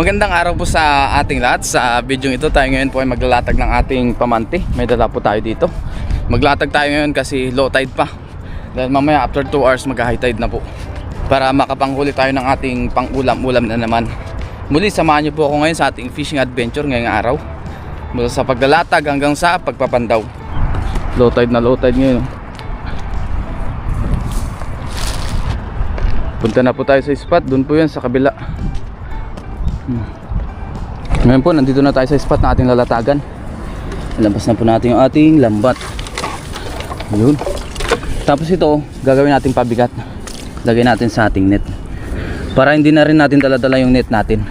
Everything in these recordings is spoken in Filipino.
Magandang araw po sa ating lahat. Sa video ito tayo ngayon po ay maglalatag ng ating pamante. May dala po tayo dito. Maglatag tayo ngayon kasi low tide pa. Dahil mamaya after 2 hours mag-high tide na po. Para makapanghuli tayo ng ating pang-ulam-ulam na naman. Muli samahan niyo po ako ngayon sa ating fishing adventure ngayong araw. Mula sa paglalatag hanggang sa pagpapandaw. Low tide na low tide ngayon. oh. Punta na po tayo sa spot. Doon po yan sa kabila. Ngayon po, nandito na tayo sa spot na ating lalatagan. Labas na po natin yung ating lambat. Yun. Tapos ito, gagawin natin pabigat. Lagay natin sa ating net. Para hindi na rin natin daladala yung net natin.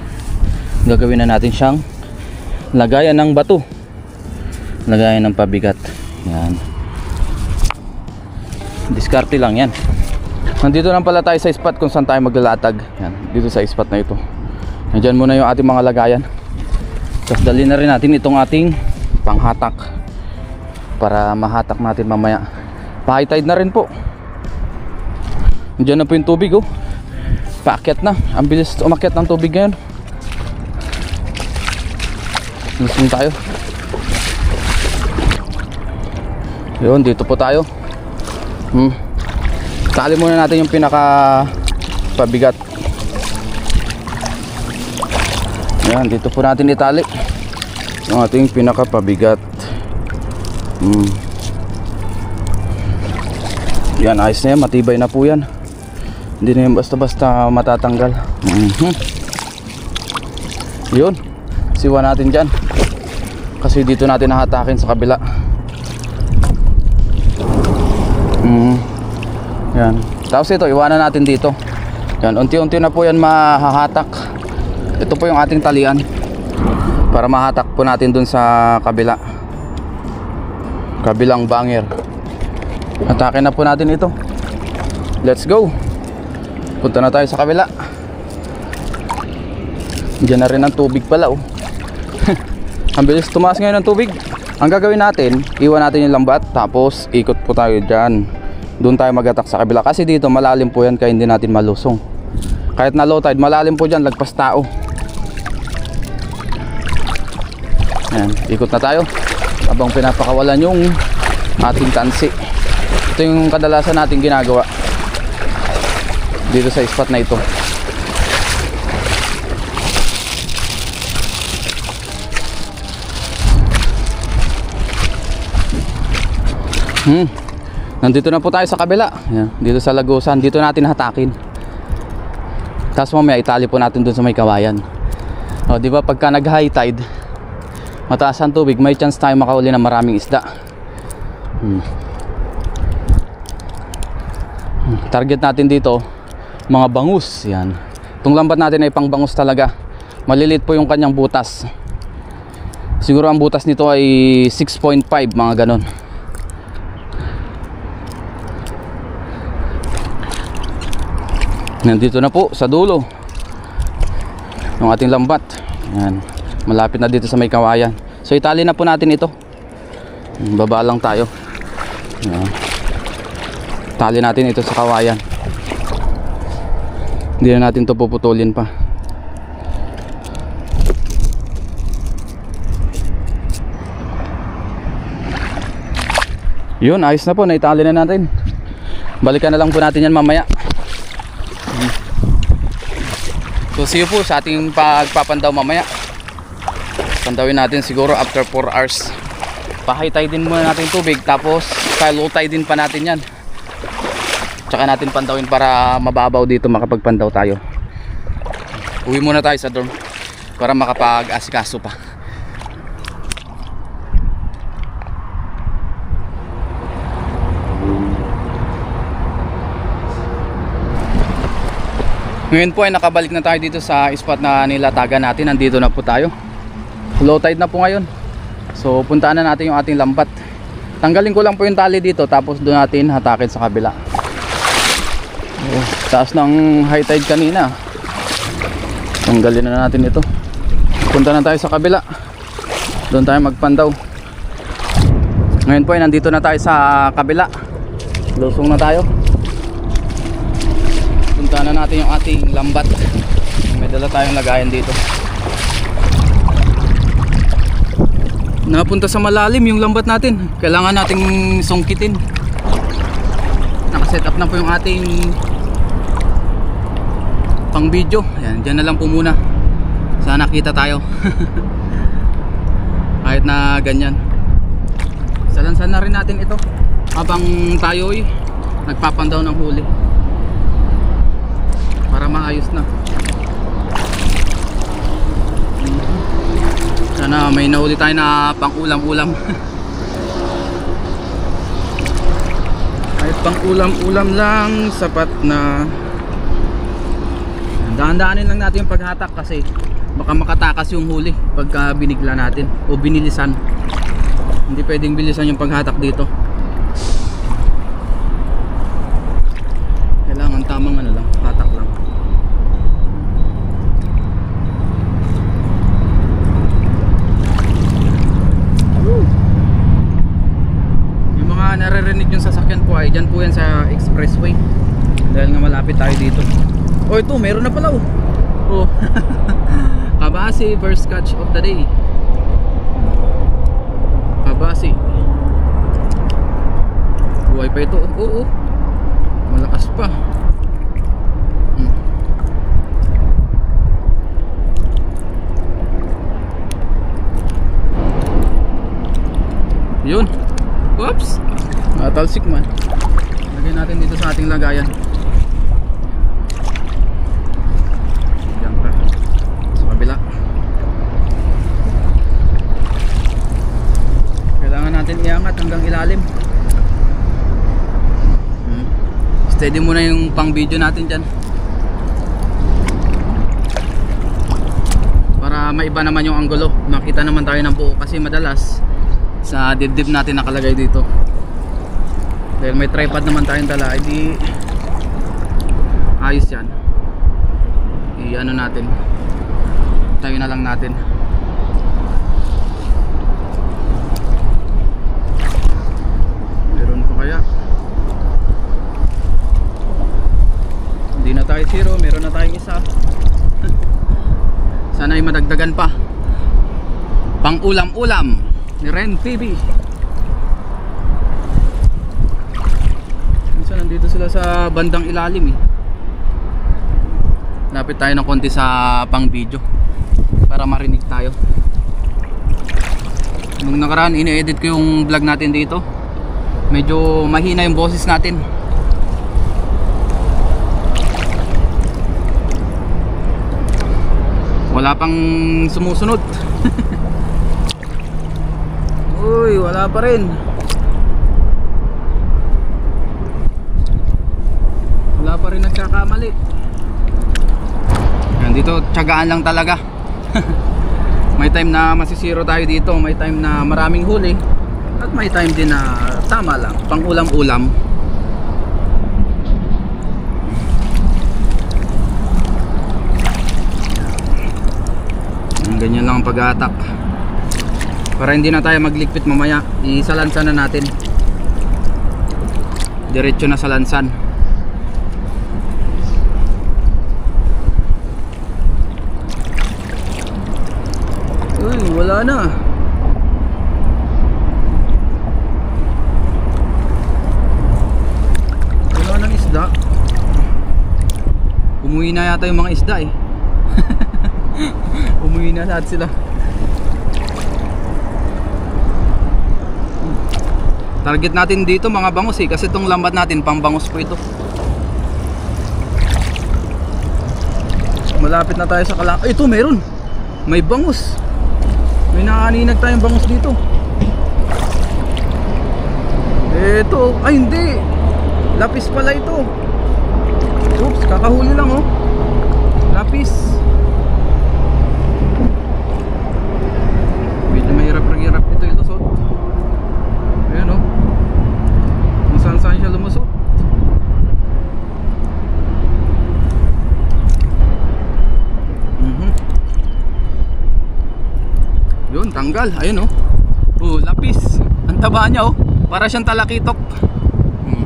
Gagawin na natin siyang lagayan ng bato. Lagayan ng pabigat. Yan. Diskarte lang yan. Nandito lang pala tayo sa spot kung saan tayo maglalatag. Yan, dito sa spot na ito. Nandiyan muna yung ating mga lagayan. Tapos dali na rin natin itong ating panghatak para mahatak natin mamaya. Pa-high na rin po. Nandiyan na po yung tubig oh. Paakyat na. Ang bilis umakyat ng tubig ngayon. Lusong tayo. Yun, dito po tayo. Hmm. Tali muna natin yung pinaka pabigat. Yan, dito po natin itali. Yung ating pinaka pabigat. Hmm. Yan, ayos na yan. Matibay na po yan. Hindi na yan basta-basta matatanggal. Mhm. Yun. Siwa natin dyan. Kasi dito natin nahatakin sa kabila. Mhm. Yan. Tapos ito, iwanan natin dito. Yan, unti-unti na po yan mahahatak. Ito po yung ating talian. Para mahatak po natin dun sa kabila. Kabilang banger. Atake na po natin ito. Let's go. Punta na tayo sa kabila. Diyan na rin ang tubig pala oh. ang bilis tumaas ngayon ng tubig. Ang gagawin natin, iwan natin yung lambat tapos ikot po tayo dyan. Doon tayo magatak sa kabila kasi dito malalim po yan kaya hindi natin malusong. Kahit na low tide, malalim po dyan, lagpas tao. Yan, ikot na tayo. Habang pinapakawalan yung ating tansi. Ito yung kadalasan natin ginagawa. Dito sa spot na ito. Hmm. Nandito na po tayo sa kabila. Yan, dito sa Lagusan. Dito natin hatakin. Tapos mamaya itali po natin dun sa may kawayan. O, di ba pagka nag-high tide, mataas ang tubig, may chance tayo makauli ng maraming isda. Hmm. Hmm, Target natin dito, mga bangus. Yan. Itong lambat natin ay pang bangus talaga. Malilit po yung kanyang butas. Siguro ang butas nito ay 6.5, mga ganon. Nandito na po sa dulo ng ating lambat. Yan. Malapit na dito sa may kawayan. So itali na po natin ito. Baba lang tayo. Yan. Tali natin ito sa kawayan. Hindi na natin to puputulin pa. Yun, ayos na po. Naitali na natin. Balikan na lang po natin yan mamaya. So see you po sa ating pagpapandaw mamaya. Pandawin natin siguro after 4 hours. Pahay tayo din muna natin tubig tapos low tide din pa natin yan. Tsaka natin pandawin para mababaw dito makapagpandaw tayo. Uwi muna tayo sa dorm para makapag-asikaso pa. Ngayon po ay nakabalik na tayo dito sa spot na nilatagan natin. Nandito na po tayo. Low tide na po ngayon. So puntaan na natin yung ating lambat. Tanggalin ko lang po yung tali dito tapos doon natin hatakin sa kabila. Oh, taas ng high tide kanina. Tanggalin na natin ito. Punta na tayo sa kabila. Doon tayo magpandaw. Ngayon po ay nandito na tayo sa kabila. Lusong na tayo punta na natin yung ating lambat may dala tayong lagayan dito napunta sa malalim yung lambat natin. Kailangan nating sungkitin. Nakaset up na po yung ating pang video. Ayan, dyan na lang po muna. Sana kita tayo. Kahit na ganyan. Salansan na rin natin ito. Habang tayo'y nagpapandaw ng huli. Para maayos na. Sana may nahuli tayo na pang ulam-ulam. Kahit pang ulam-ulam lang, sapat na. Dahan-dahanin lang natin yung paghatak kasi baka makatakas yung huli pagka binigla natin o binilisan. Hindi pwedeng bilisan yung paghatak dito. Kailangan tamang ano lang, hatak lang. Yung mga naririnig yung sasakyan ko ay dyan po yan sa expressway. Dahil nga malapit tayo dito. Oh ito, meron na pala oh. Oh. Kabasi first catch of the day. Kabasi. Buhay pa ito. Oo. Oh, Malakas pa. Hmm. Yun. Whoops. Natalsik man. Natin dito sa ating lagayan. Diyan ka. Sa kabila. Natin iangat hanggang ilalim. Hmm. Steady muna yung pang video natin dyan. Para maiba naman yung anggulo. Makita naman tayo ng buo kasi madalas sa dibdib natin nakalagay dito. Dahil may tripod naman tayong dala, hindi ayos yan. I-ano natin. Tayo na lang natin. Meron pa kaya? Hindi na tayo zero, meron na tayong isa. Sana ay madagdagan pa. Pang ulam-ulam ni Ren TV. Nandito sila sa bandang ilalim eh. Lapit tayo ng konti sa pang video para marinig tayo. Nung nakaraan ini-edit ko yung vlog natin dito. Medyo mahina yung boses natin. Wala pang sumusunod. Uy, wala pa rin. Wala pa rin nagkakamali. Yan dito, tiyagaan lang talaga. may time na masisiro tayo dito, may time na maraming huli. At may time din na tama lang, pang ulam-ulam. Yan, Ganyan lang ang pag-atak para hindi na tayo maglikpit mamaya isalansan na natin diretso na sa lansan uy wala na wala nang isda umuwi na yata yung mga isda eh umuwi na lahat sila Target natin dito mga bangus eh kasi itong lambat natin pang bangus po ito. Malapit na tayo sa kala. Ay, ito meron. May bangus. May naaninag tayong bangus dito. Ito, ay hindi. Lapis pala ito. Oops, kakahuli lang oh. Lapis. Medyo mahirap-hirap ito ilusot. Ayan oh. Kung saan saan siya lumusot. Mhm. Yun, tanggal. Ayun oh. Oh, lapis. Ang taba niya oh. Para siyang talakitok. Mm.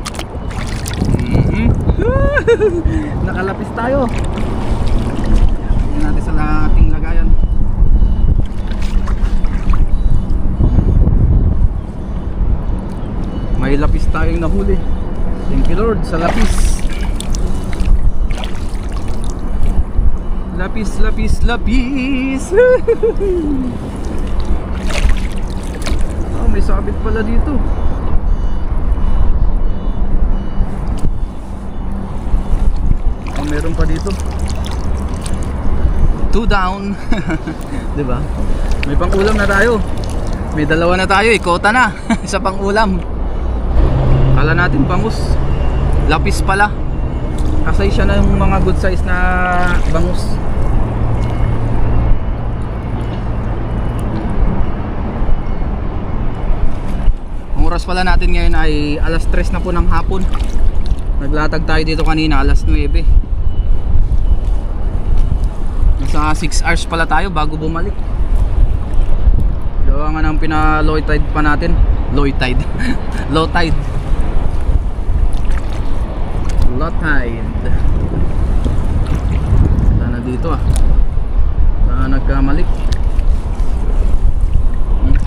Mhm. Nakalapis tayo. Tingnan natin sa ating lagayan. May lapis tayong nahuli. Thank you Lord sa lapis. Lapis, lapis, lapis. sabit pala dito. Oh, meron pa dito. Two down. 'Di ba? May pang-ulam na tayo. May dalawa na tayo, ikota na. Isa pang-ulam. Kala natin bangus. Lapis pala. Kasi siya na yung mga good size na bangus. Oras pala natin ngayon ay alas 3 na po ng hapon. Naglatag tayo dito kanina alas 9. Nasa 6 hours pala tayo bago bumalik. Gawa nga ng pina-low tide pa natin. Low tide. Low tide. Low tide. Sana dito ah. Sana nagkamali. Hmm.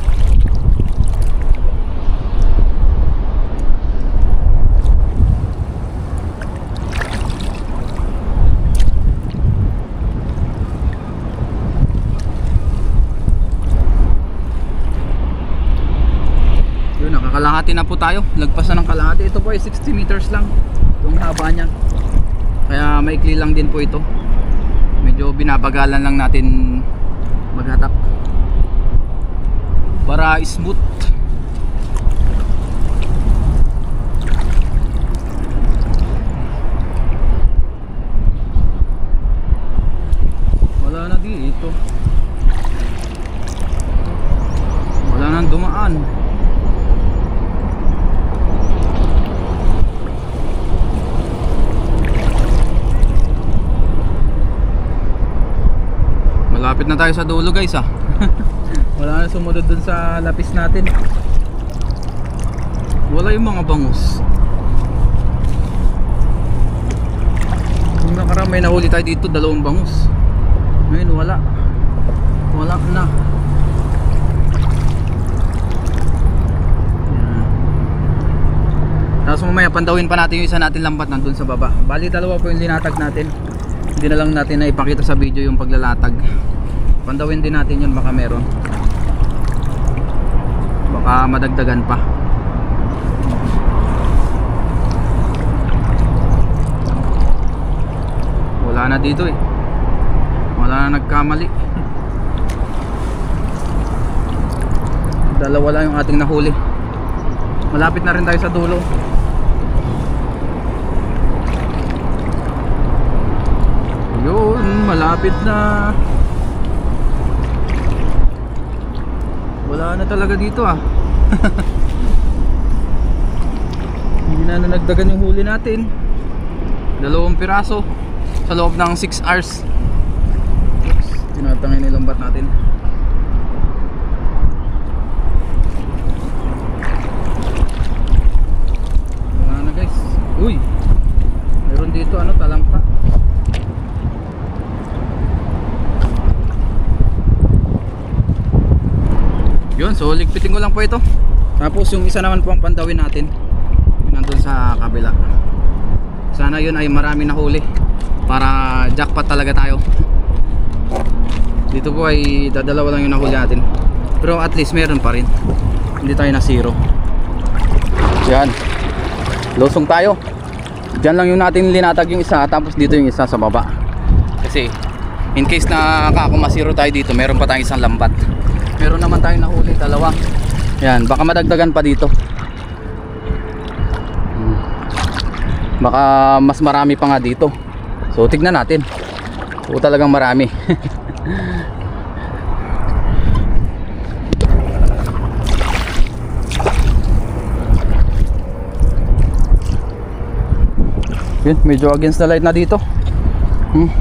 Yun, nakakalahati na po tayo. Lagpas na ng kalahati. Ito po ay 60 meters lang. Itong haba niya. Kaya maikli lang din po ito. Medyo binabagalan lang natin maghatak. Para smooth. Wala na dito. Wala nang dumaan. Malapit na tayo sa dulo guys ah. Wala na sumunod dun sa lapis natin. Wala yung mga bangus. Kung nakaraan may nahuli tayo dito, dalawang bangus. Ngayon wala. Wala na. Tapos mamaya pandawin pa natin yung isa natin lambat nandun sa baba. Bali dalawa po yung linatag natin. Hindi na lang natin na ipakita sa video yung paglalatag. Pandawin din natin yun baka meron. Baka madagdagan pa. Wala na dito eh. Wala na nagkamali. Dalawa lang yung ating nahuli. Malapit na rin tayo sa dulo. Yun, malapit na. Wala na talaga dito ah. Hindi na na nagdagan yung huli natin. Dalawang piraso sa loob ng 6 hours. Oops, tinatangin nilang bat natin. Wala na guys. Uy! Meron dito ano, talampa. Yun, so ligpitin ko lang po ito. Tapos yung isa naman po ang pandawin natin. Nandun sa kabila. Sana yun ay marami na huli. Para jackpot talaga tayo. Dito po ay dadalawa lang yung nahuli natin. Pero at least meron pa rin. Hindi tayo na zero. Yan. Losong tayo. Diyan lang yung natin linatag yung isa tapos dito yung isa sa baba. Kasi in case na kakamasiro tayo dito, meron pa tayong isang lambat. Meron naman tayong nahuli dalawa. Yan, baka madagdagan pa dito. Hmm. Baka mas marami pa nga dito. So tignan natin. So talagang marami. Yun, medyo against the light na dito. Hmm.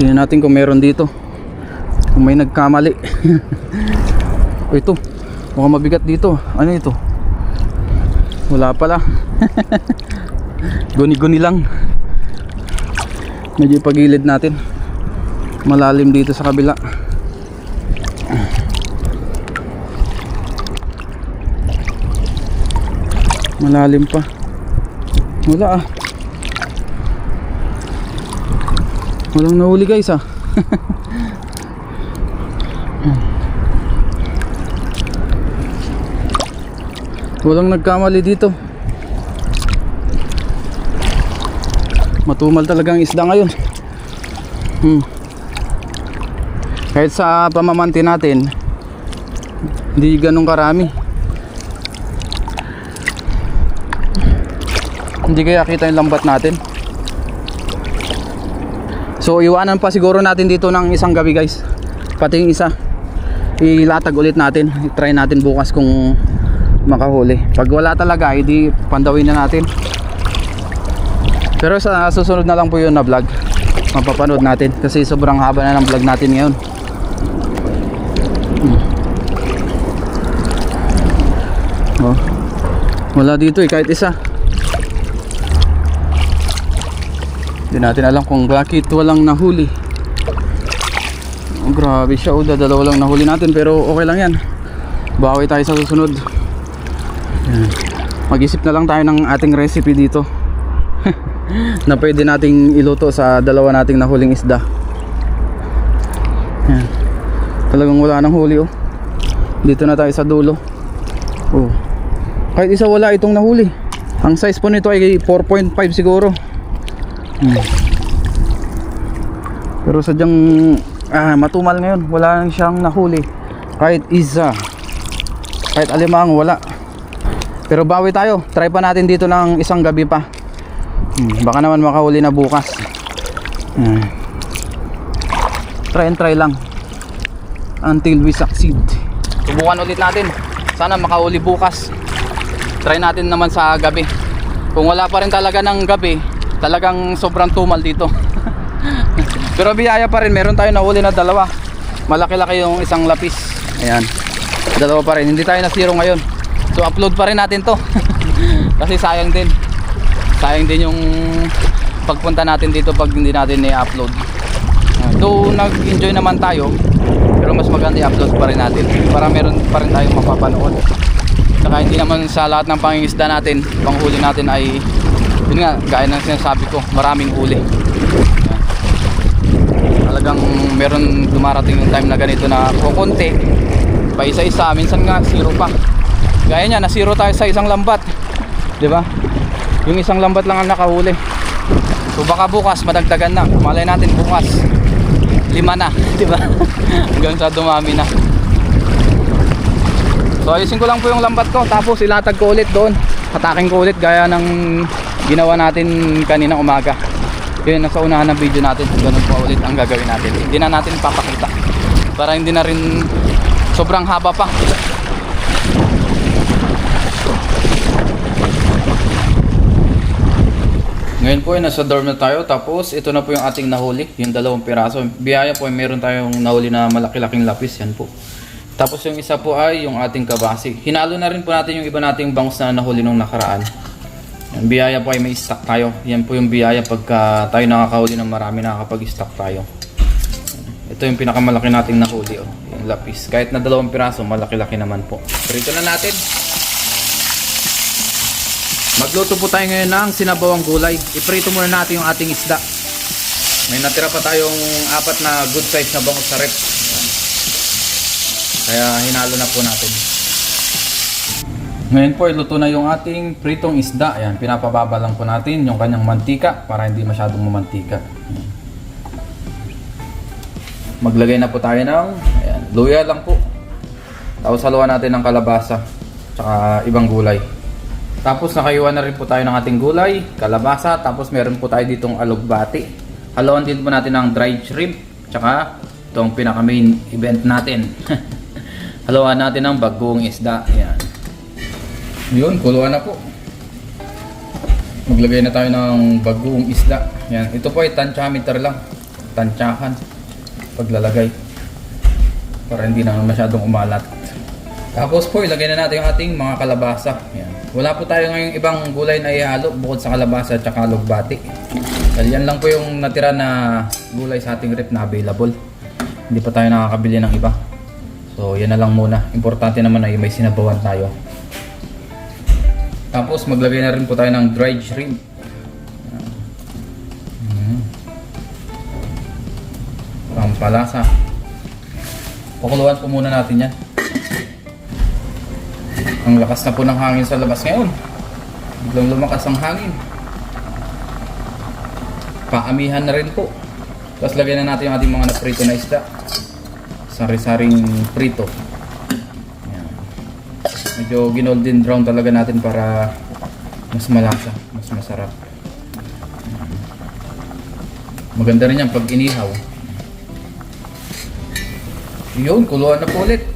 Tingnan natin kung meron dito. Kung may nagkamali. o ito, mukhang mabigat dito. Ano ito? Wala pala. Guni-guni lang. Medyo pagilid natin. Malalim dito sa kabila. Malalim pa. Wala ah. Walang nahuli guys ah. Walang nagkamali dito. Matumal talaga ang isda ngayon. Hmm. Kahit sa pamamanti natin, hindi ganun karami. Hindi kaya kita yung lambat natin. So iwanan pa siguro natin dito ng isang gabi guys. Pati yung isa. Ilatag ulit natin. I-try natin bukas kung makahuli. Pag wala talaga, hindi pandawin na natin. Pero sa susunod na lang po yun na vlog. Mapapanood natin kasi sobrang haba na ng vlog natin ngayon. Hmm. Oh. Wala dito eh kahit isa. Hindi natin alam kung bakit walang nahuli. Oh, grabe siya. Oh, dalawa lang nahuli natin pero okay lang yan. Bawi tayo sa susunod. Mag-isip na lang tayo ng ating recipe dito. na pwede nating iluto sa dalawa nating nahuling isda. Yan. Talagang wala nang huli oh. Dito na tayo sa dulo. Oh. Kahit isa wala itong nahuli. Ang size po nito ay 4.5 siguro. Hmm. Pero sadyang ah, matumal ngayon. Wala nang siyang nahuli. Kahit isa. Kahit alimang wala. Pero bawi tayo. Try pa natin dito ng isang gabi pa. Hmm, baka naman makahuli na bukas. Hmm. Try and try lang. Until we succeed. Subukan ulit natin. Sana makahuli bukas. Try natin naman sa gabi. Kung wala pa rin talaga ng gabi, talagang sobrang tumal dito. Pero biyaya pa rin. Meron tayo nahuli na dalawa. Malaki-laki yung isang lapis. Ayan. Dalawa pa rin. Hindi tayo na zero ngayon. So upload pa rin natin to. Kasi sayang din. Sayang din yung pagpunta natin dito pag hindi natin i-upload. Though nag-enjoy naman tayo, pero mas maganda i-upload pa rin natin para meron pa rin tayong mapapanood. Saka hindi naman sa lahat ng pangingisda natin, panghuli natin ay yun nga, gaya ng sinasabi ko, maraming huli. Talagang meron dumarating yung time na ganito na kukunti, pa isa-isa, minsan nga zero pa. Gaya niya, na zero tayo sa isang lambat. 'Di ba? Yung isang lambat lang ang nakahuli. So baka bukas madagdagan na. Malay natin bukas lima na, 'di ba? Hanggang sa dumami na. So ayusin ko lang po yung lambat ko tapos ilatag ko ulit doon. Hatakin ko ulit gaya ng ginawa natin kanina umaga. Yun nasa unahan ng video natin. Ganun po ulit ang gagawin natin. Hindi na natin papakita. Para hindi na rin sobrang haba pa. Ngayon po ay nasa dorm na tayo tapos ito na po yung ating nahuli, yung dalawang piraso. Biyaya po ay meron tayong nahuli na malaki-laking lapis yan po. Tapos yung isa po ay yung ating kabasi. Hinalo na rin po natin yung iba nating bangus na nahuli nung nakaraan. Yung biyaya po ay may stock tayo. Yan po yung biyaya pagka tayo nakakahuli ng marami nakakapag-stock tayo. Ito yung pinakamalaki nating nahuli oh, yung lapis. Kahit na dalawang piraso, malaki-laki naman po. Prito na natin. Magluto po tayo ngayon ng sinabawang gulay. Iprito muna natin yung ating isda. May natira pa tayong apat na good size na bangus sa rep. Kaya hinalo na po natin. Ngayon po, iluto na yung ating pritong isda. Ayan, pinapababa lang po natin yung kanyang mantika para hindi masyadong mamantika. Maglagay na po tayo ng ayan, luya lang po. Tapos haluan natin ng kalabasa tsaka ibang gulay. Tapos nakayuan na rin po tayo ng ating gulay, kalabasa, tapos meron po tayo ditong alugbati. Haluan din po natin ng dried shrimp, tsaka itong pinaka main event natin. Haluan natin ng bagong isda. Yan. Yun, kuluan na po. Maglagay na tayo ng bagong isda. Yan. Ito po ay tansyameter lang. Tansyahan. Paglalagay. Para hindi na masyadong umalat. Tapos po, ilagay na natin yung ating mga kalabasa. Yan. Wala po tayo ngayong ibang gulay na ihalo bukod sa kalabasa at saka lugbati. Dahil yan lang po yung natira na gulay sa ating rep na available. Hindi pa tayo nakakabili ng iba. So, yan na lang muna. Importante naman ay may sinabawan tayo. Tapos maglagay na rin po tayo ng dried shrimp. Pampalasa. Pakuluan po muna natin yan. Ang lakas na po ng hangin sa labas ngayon. Biglang lumakas ang hangin. Paamihan na rin po. Tapos lagyan na natin yung ating mga naprito na isda. Sari-saring prito. Ayan. Medyo ginolden brown talaga natin para mas malasa, mas masarap. Maganda rin yan pag inihaw. Yun, kuluan na po ulit.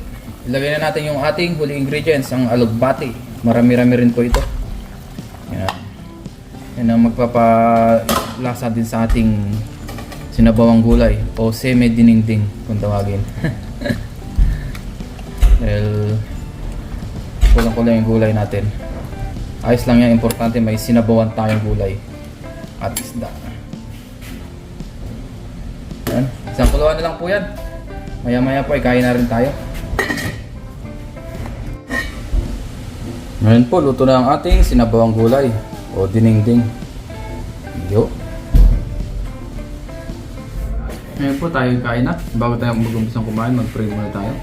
Ilagay na natin yung ating huli ingredients, ang alugbati. Marami-rami rin po ito. Yan. Yan ang magpapalasa din sa ating sinabawang gulay o semi-diningding kung tawagin. Dahil kulang-kulang yung gulay natin. Ayos lang yan, importante may sinabawan tayong gulay at isda. Yan. Isang kuluan na lang po yan. Maya-maya po ay kain na rin tayo. Ngayon po, luto na ang ating sinabawang gulay o dinengding. Yo. Ngayon po tayo kain na. Bago tayo mag-umpisang kumain, mag-pray muna tayo.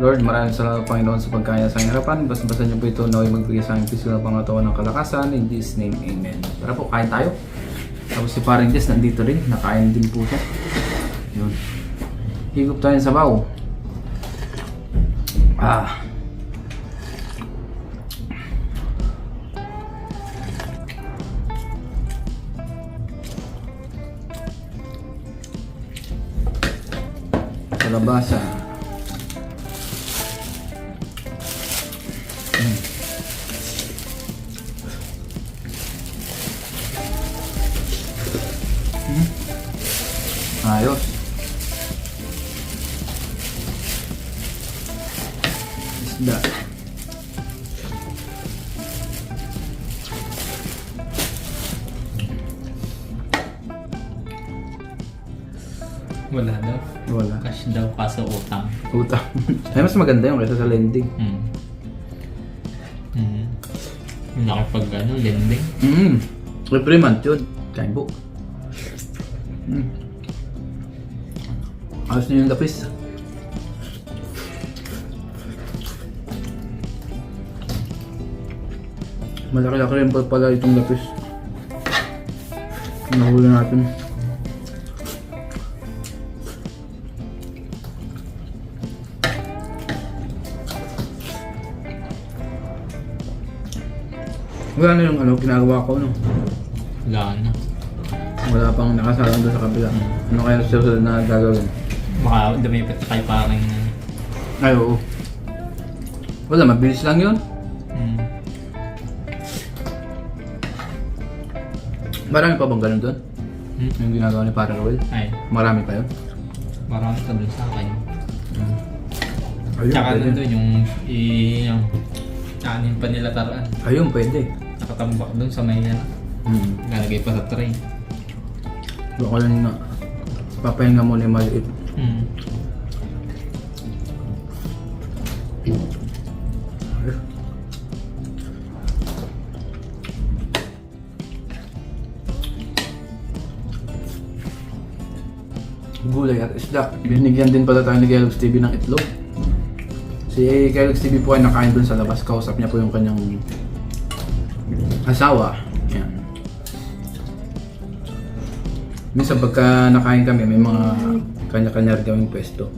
Lord, maraming salamat Panginoon sa pagkaya sa harapan. Basta-basta niyo po ito naway magbigay sa aking piso ng pangatawan ng kalakasan. In Jesus name, Amen. Tara po, kain tayo. Tapos si Paring Jess nandito rin. Nakain din po siya. Yun. Higop tayo sa baw. Ah. Kalabasa. Wala daw. Wala. Cash daw kaso utang. Utang. Ay, mas maganda yung kaysa sa lending. Hmm. Yung nakapag ano, lending. Mm. Every month yun. Kain po. Mm. Ayos na yung lapis. Malaki-laki rin pa pala itong lapis. Nahuli natin. Wala na yung ano, ginagawa ko no. Wala na. Wala pang nakasalang doon sa kabila. Ano kaya sa susunod na gagawin? Baka dumipat na kayo parang... Ay, oo. Wala, mabilis lang yun. Hmm. Marami pa bang ganun doon? Hmm? Yung ginagawa ni Parang Roel? Ay, Marami pa yun? marami pa dun sa akin. Mm. Ayun, Tsaka nandun yung... Yung... Anin pa nila taraan. Ayun, pwede. Nakatambak dun sa may ano. Hmm. Nalagay pa sa tray. Doon ko lang na papahinga muna yung maliit. Hmm. Gulay at isda. Binigyan din pala tayo ni Kellogg's TV ng itlog. Si Kellogg's TV po ay nakain dun sa labas. Kausap niya po yung kanyang asawa. Yan. Minsan pagka nakain kami, may mga kanya-kanya kaming pwesto.